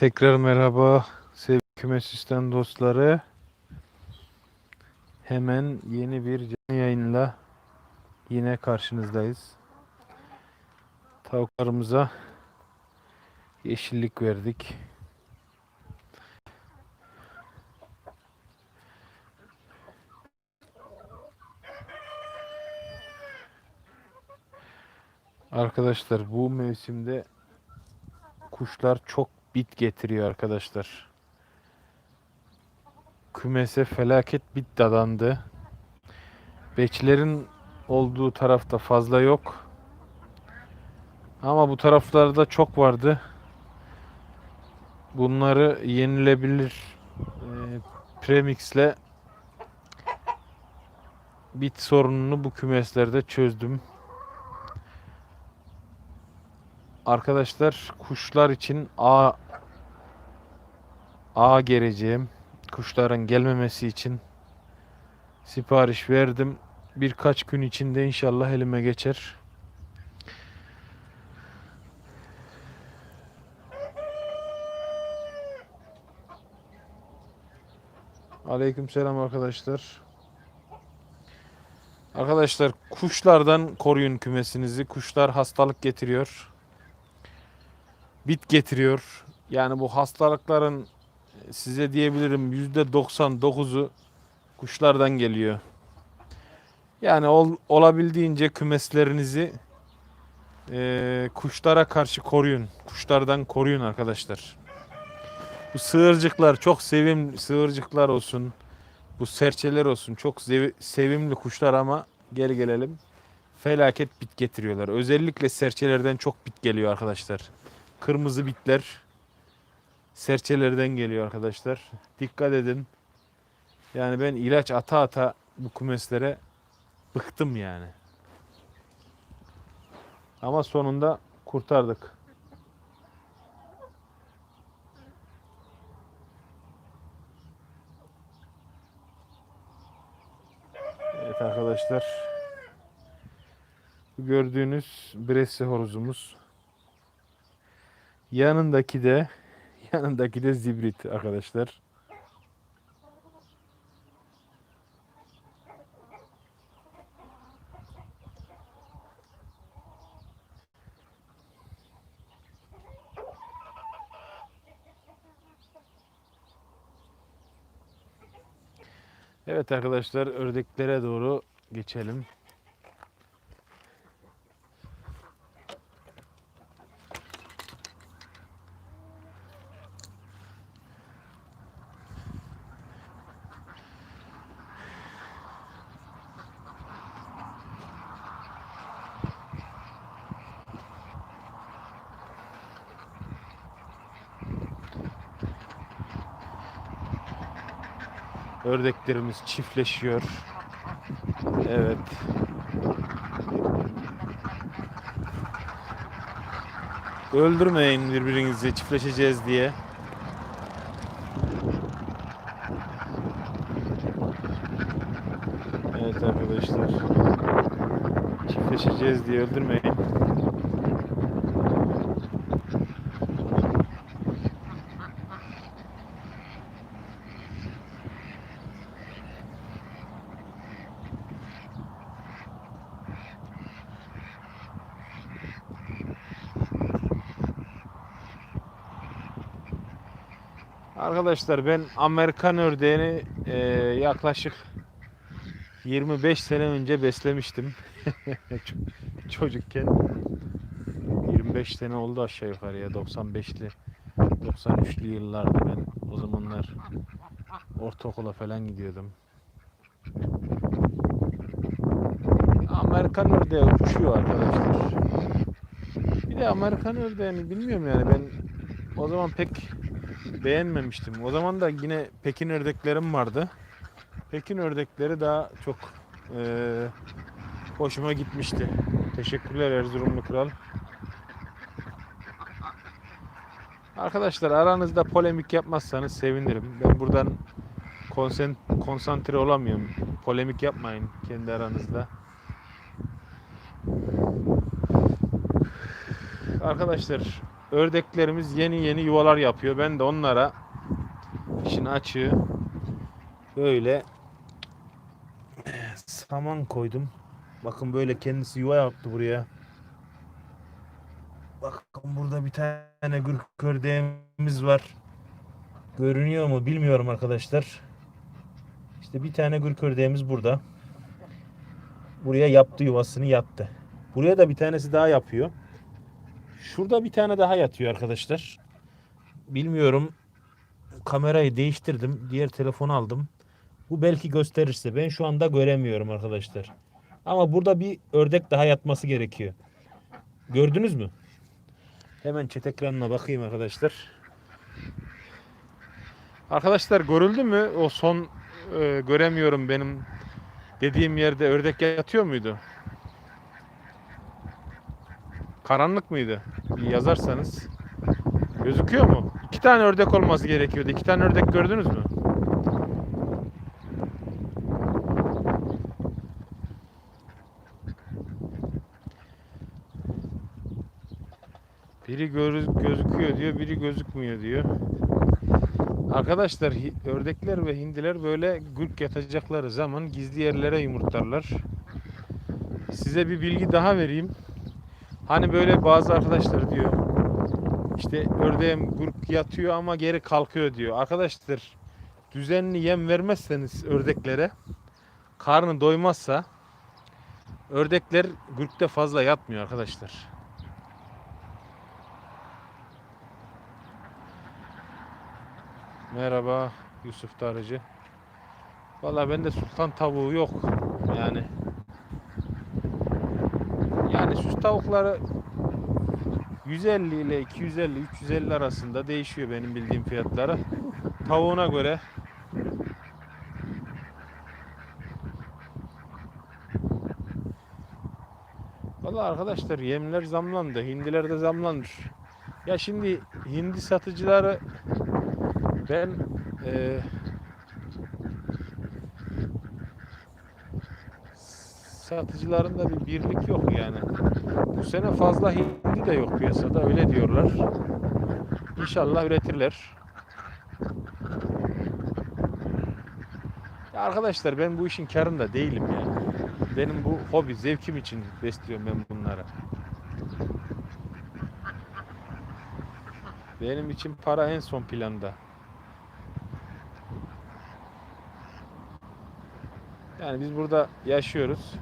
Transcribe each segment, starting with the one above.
Tekrar merhaba sevgili kümesisten dostları. Hemen yeni bir canlı yayınla yine karşınızdayız. Tavuklarımıza yeşillik verdik. Arkadaşlar bu mevsimde kuşlar çok bit getiriyor arkadaşlar. Kümese felaket bit dadandı. Bekçilerin olduğu tarafta fazla yok. Ama bu taraflarda çok vardı. Bunları yenilebilir e, premixle bit sorununu bu kümeslerde çözdüm. Arkadaşlar kuşlar için A A geleceğim. Kuşların gelmemesi için sipariş verdim. Birkaç gün içinde inşallah elime geçer. Aleykümselam arkadaşlar. Arkadaşlar kuşlardan koruyun kümesinizi. Kuşlar hastalık getiriyor. Bit getiriyor. Yani bu hastalıkların size diyebilirim %99'u kuşlardan geliyor. Yani ol, olabildiğince kümeslerinizi eee, kuşlara karşı koruyun. Kuşlardan koruyun arkadaşlar. Bu sığırcıklar çok sevimli sığırcıklar olsun. Bu serçeler olsun. Çok sevimli kuşlar ama gel gelelim. Felaket bit getiriyorlar. Özellikle serçelerden çok bit geliyor arkadaşlar. Kırmızı bitler serçelerden geliyor arkadaşlar. Dikkat edin. Yani ben ilaç ata ata bu kümeslere bıktım yani. Ama sonunda kurtardık. Evet arkadaşlar. Gördüğünüz Bresse horozumuz. Yanındaki de yanındaki de zibrit arkadaşlar. Evet arkadaşlar ördeklere doğru geçelim. Ördeklerimiz çiftleşiyor. Evet. Öldürmeyin birbirinizi çiftleşeceğiz diye. Evet arkadaşlar. Çiftleşeceğiz diye öldürmeyin. Arkadaşlar ben Amerikan ördeğini e, yaklaşık 25 sene önce beslemiştim. Çocukken. 25 sene oldu aşağı yukarı ya 95'li 93'lü yıllarda ben o zamanlar ortaokula falan gidiyordum. Amerikan ördeği uçuyor arkadaşlar. Bir de Amerikan ördeğini bilmiyorum yani ben o zaman pek beğenmemiştim. O zaman da yine Pekin ördeklerim vardı. Pekin ördekleri daha çok eee, hoşuma gitmişti. Teşekkürler Erzurumlu Kral. Arkadaşlar aranızda polemik yapmazsanız sevinirim. Ben buradan konsen, konsantre olamıyorum. Polemik yapmayın kendi aranızda. Arkadaşlar ördeklerimiz yeni yeni yuvalar yapıyor. Ben de onlara işin açığı böyle saman koydum. Bakın böyle kendisi yuva yaptı buraya. Bakın burada bir tane gürk ördeğimiz var. Görünüyor mu bilmiyorum arkadaşlar. İşte bir tane gürk ördeğimiz burada. Buraya yaptı yuvasını yattı. Buraya da bir tanesi daha yapıyor. Şurada bir tane daha yatıyor arkadaşlar. Bilmiyorum. Kamerayı değiştirdim. Diğer telefonu aldım. Bu belki gösterirse. Ben şu anda göremiyorum arkadaşlar. Ama burada bir ördek daha yatması gerekiyor. Gördünüz mü? Hemen chat ekranına bakayım arkadaşlar. Arkadaşlar görüldü mü? O son e, göremiyorum benim dediğim yerde ördek yatıyor muydu? Karanlık mıydı? Yazarsanız. Gözüküyor mu? İki tane ördek olması gerekiyordu. İki tane ördek gördünüz mü? Biri görü- gözüküyor diyor, biri gözükmüyor diyor. Arkadaşlar ördekler ve hindiler böyle gürk yatacakları zaman gizli yerlere yumurtlarlar. Size bir bilgi daha vereyim. Hani böyle bazı arkadaşlar diyor işte ördeğim gürk yatıyor ama geri kalkıyor diyor. Arkadaşlar düzenli yem vermezseniz ördeklere karnı doymazsa ördekler gürkte fazla yatmıyor arkadaşlar. Merhaba Yusuf Tarıcı. Valla bende sultan tavuğu yok. Yani yani süs tavukları 150 ile 250 350 arasında değişiyor benim bildiğim fiyatları. Tavuğuna göre Valla arkadaşlar yemler zamlandı. Hindiler de zamlandı. Ya şimdi hindi satıcıları ben eee satıcılarında bir birlik yok yani. Bu sene fazla hindi de yok piyasada öyle diyorlar. İnşallah üretirler. Arkadaşlar ben bu işin karında değilim yani. Benim bu hobi, zevkim için besliyorum ben bunları. Benim için para en son planda. Yani biz burada yaşıyoruz.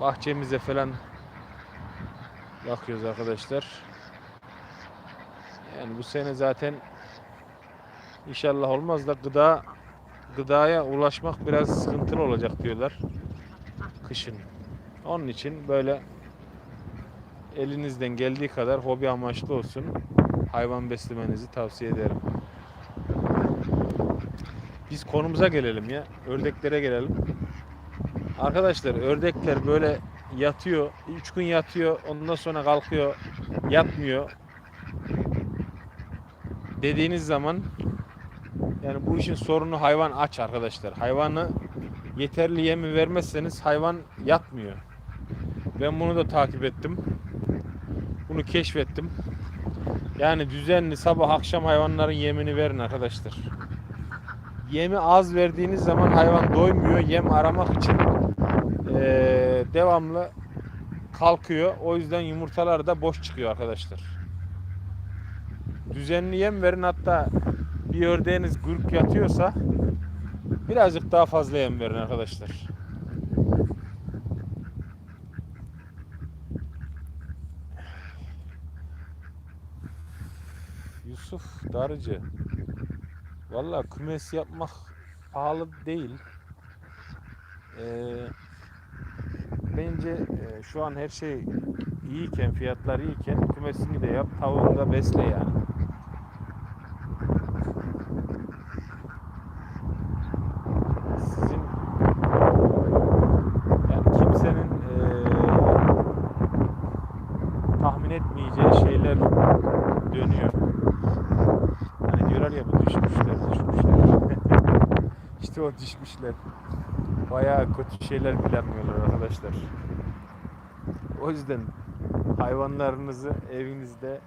Bahçemize falan bakıyoruz arkadaşlar. Yani bu sene zaten inşallah olmaz da gıda gıdaya ulaşmak biraz sıkıntılı olacak diyorlar. Kışın. Onun için böyle elinizden geldiği kadar hobi amaçlı olsun hayvan beslemenizi tavsiye ederim. Biz konumuza gelelim ya. Ördeklere gelelim. Arkadaşlar ördekler böyle yatıyor. 3 gün yatıyor. Ondan sonra kalkıyor. Yatmıyor. Dediğiniz zaman yani bu işin sorunu hayvan aç arkadaşlar. Hayvanı yeterli yemi vermezseniz hayvan yatmıyor. Ben bunu da takip ettim. Bunu keşfettim. Yani düzenli sabah akşam hayvanların yemini verin arkadaşlar. Yemi az verdiğiniz zaman hayvan doymuyor. Yem aramak için eee, devamlı kalkıyor. O yüzden yumurtalar da boş çıkıyor arkadaşlar. Düzenli yem verin hatta bir ördeğiniz gürk yatıyorsa birazcık daha fazla yem verin arkadaşlar. Yusuf Darıcı Valla kümes yapmak pahalı değil. Ee, bence e, şu an her şey iyiyken, fiyatlar iyiyken kümesini de yap, tavuğunu da besle yani. Sizin yani kimsenin eee, tahmin etmeyeceği şeyler dönüyor. Hani diyorlar ya bu düşmüşler, düşmüşler. işte o düşmüşler. Bayağı kötü şeyler planlıyorlar arkadaşlar. O yüzden hayvanlarınızı evinizde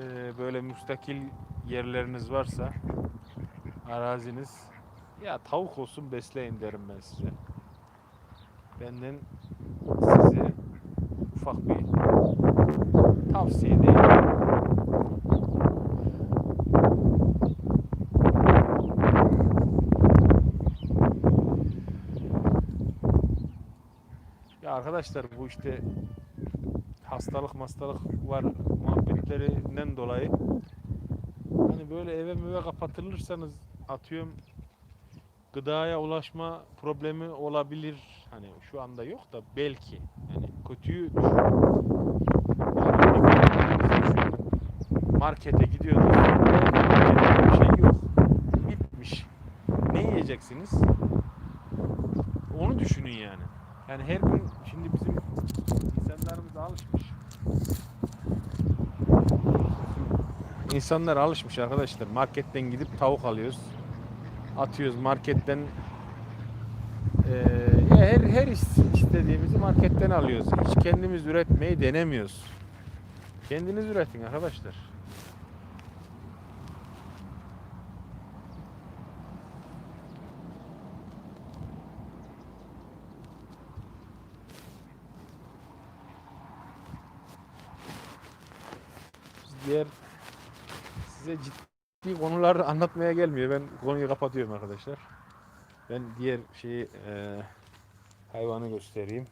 e, böyle müstakil yerleriniz varsa araziniz ya tavuk olsun besleyin derim ben size. Benden size ufak bir tavsiye değil. Arkadaşlar bu işte hastalık hastalık var muhabbetlerinden dolayı hani böyle eve müve kapatılırsanız atıyorum gıdaya ulaşma problemi olabilir. Hani şu anda yok da belki. Yani kötüyü markete markette Bir şey yok. Bitmiş. Ne yiyeceksiniz? Onu düşünün yani. Yani her gün şimdi bizim insanlarımız alışmış. İnsanlar alışmış arkadaşlar. Marketten gidip tavuk alıyoruz. Atıyoruz marketten ya her her is- istediğimizi marketten alıyoruz. Hiç kendimiz üretmeyi denemiyoruz. Kendiniz üretin arkadaşlar. Diğer size ciddi konular anlatmaya gelmiyor. Ben konuyu kapatıyorum arkadaşlar. Ben diğer şeyi eee, hayvanı göstereyim.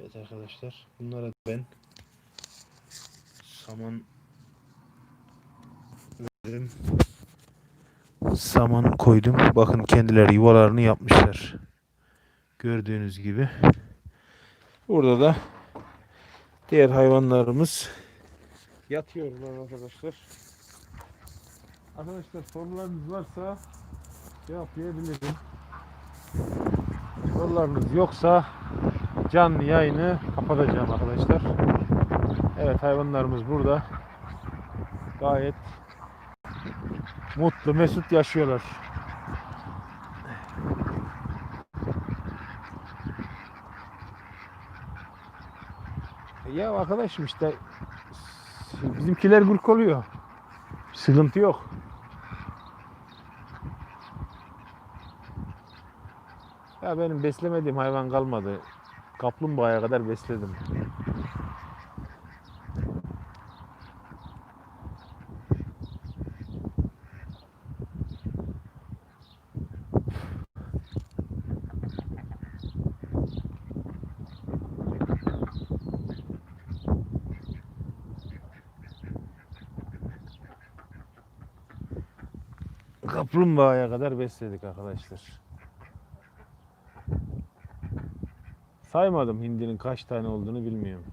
Evet arkadaşlar bunlara ben saman verdim. Saman koydum. Bakın kendileri yuvalarını yapmışlar. Gördüğünüz gibi. Burada da diğer hayvanlarımız yatıyorlar arkadaşlar. Arkadaşlar sorularınız varsa cevaplayabilirim. Sorularınız yoksa canlı yayını kapatacağım arkadaşlar. Evet hayvanlarımız burada. Gayet mutlu, mesut yaşıyorlar. Ya arkadaşım işte bizimkiler gurk oluyor. Sıkıntı yok. Ya benim beslemediğim hayvan kalmadı. Kaplumbağaya kadar besledim. Kaplumbağaya kadar besledik arkadaşlar. Saymadım hindinin kaç tane olduğunu bilmiyorum.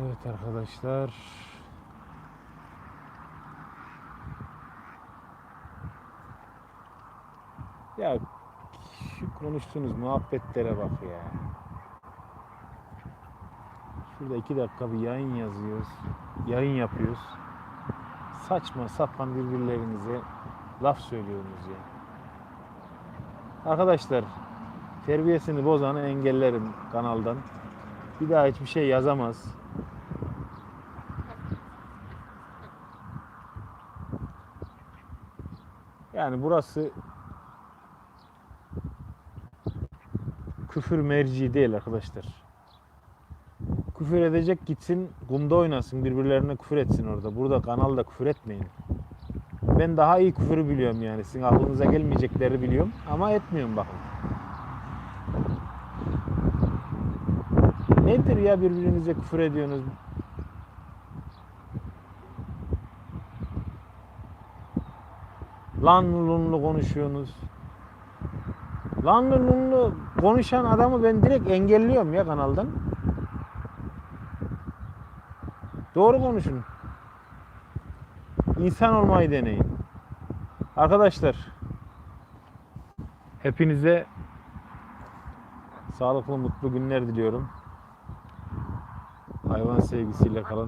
Evet arkadaşlar. Ya şu konuştuğunuz muhabbetlere bak ya. Şurada iki dakika bir yayın yazıyoruz. Yayın yapıyoruz. Saçma sapan birbirlerinize laf söylüyorsunuz ya. Arkadaşlar terbiyesini bozanı engellerim kanaldan. Bir daha hiçbir şey yazamaz. Yani burası küfür merci değil arkadaşlar. küfür edecek gitsin kumda oynasın birbirlerine küfür etsin orada. Burada kanalda küfür etmeyin. Ben daha iyi küfürü biliyorum yani. Sizin aklınıza gelmeyecekleri biliyorum ama etmiyorum bakın. Nedir ya birbirinize küfür ediyorsunuz? Lan lunlu konuşuyorsunuz. Lanlı lunlu konuşan adamı ben direkt engelliyorum ya kanaldan. Doğru konuşun. İnsan olmayı deneyin. Arkadaşlar hepinize sağlıklı mutlu günler diliyorum. Hayvan sevgisiyle kalın.